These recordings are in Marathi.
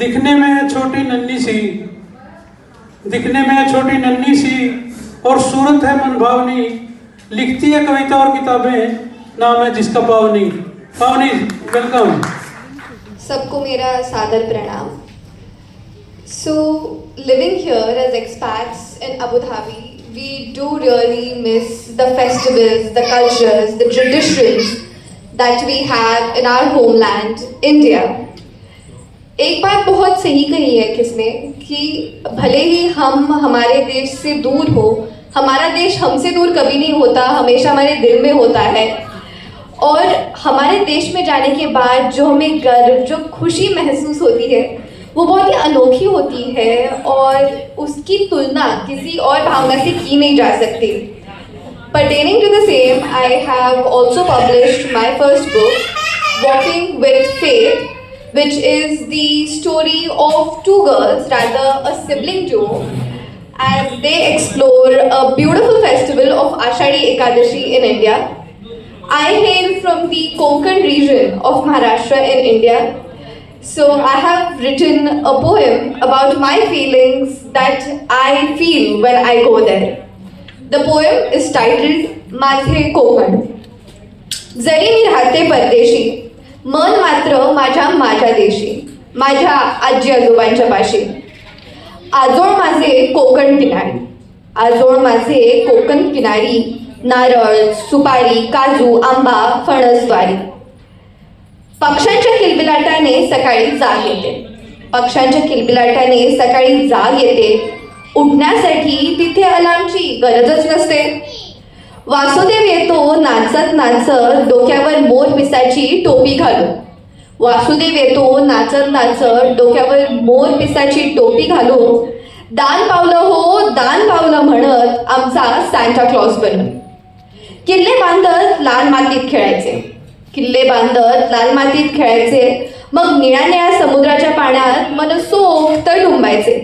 दिखने में छोटी नन्नी सी। दिखने में छोटी नन्नी सी और सूरत है मन भावनी। लिखती है कविता और किताबें, नाम है जिसका पावनी। पावनी वेलकम सबको मेरा सादर प्रणाम। So living here as expats in Abu Dhabi we do really miss the festivals the cultures the traditions that we have in our homeland India एक बात बहुत सही कही है किसने कि भले ही हम हमारे देश से दूर हो हमारा देश हमसे दूर कभी नहीं होता हमेशा हमारे दिल में होता है। और हमारे देश में जाने के बाद जो हमें गर्व जो खुशी महसूस होती है वो बहुत ही अनोखी होती है और उसकी तुलना किसी और भावना से की नहीं जा सकती। Pertaining to the same, I have also published my first book, Walking with Faith, which is the story of two girls, rather a sibling duo, as they explore a beautiful festival of Ashadi Ekadashi in India. I hail from the Konkan region of Maharashtra in India. So I have written a poem about my feelings that I feel when I go there. The poem is titled माझे कोकण जरी मी राहते परदेशी मन मात्र माझ्या माझ्या दिवशी माझ्या आजी आजोबांच्या पाशी. आजोळ माझे कोकण किनारी. आजोळ माझे कोकण किनारी. नारळ सुपारी काजू आंबा फणस द्वारी पक्ष्यांच्या किलबिलाटाने सकाळी जाग येते. पक्ष्यांच्या किलबिलाटाने सकाळी जाग येते. उठण्यासाठी तिथे अलार्मची गरजच नसते. वासुदेव येतो नाचत नाचत डोक्यावर मोर पिसाची टोपी घालून. वासुदेव येतो नाचत नाचत डोक्यावर मोर पिसाची टोपी घालून दान पावलं हो दान पावलं म्हणत आमचा सँटा क्लॉस बनून. किल्ले बांधत लाल मातीत खेळायचे. किल्ले बांधत लाल मातीत खेळायचे. मग निळ्या निळ्या समुद्राच्या पाण्यात मनसोक्त डुंबायचे.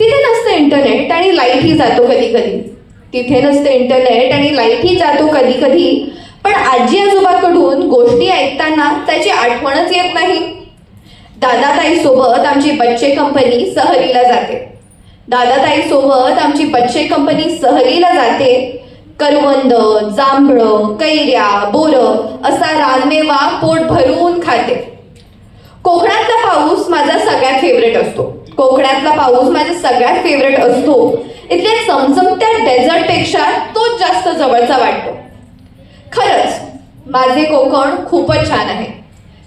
तिथे नसतं इंटरनेट आणि लाईटही जातो कधी कधी तिथे नसतं इंटरनेट आणि लाईटही जातो कधी कधी पण आजी आजोबाकडून गोष्टी ऐकताना त्याची आठवणच येत नाही. दादाताई सोबत आमची बच्चे कंपनी सहलीला जाते. दादाताई सोबत आमची बच्चे कंपनी सहलीला जाते. करवंद जांभळं कैऱ्या बोरं असा रानमेवा पोट भरून खाते. कोकणातला पाऊस माझा सगळ्यात फेवरेट असतो. कोकणातला पाऊस माझा सगळ्यात फेवरेट असतो. इथल्या चमचमत्या डेझर्टपेक्षा तोच जास्त जवळचा वाटतो. खरंच माझे कोकण खूपच छान आहे.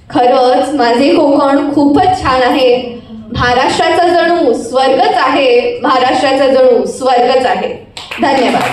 खरंच माझे कोकण खूपच छान आहे. महाराष्ट्राचा जणू स्वर्गच आहे. महाराष्ट्राचा जणू स्वर्गच आहे. धन्यवाद.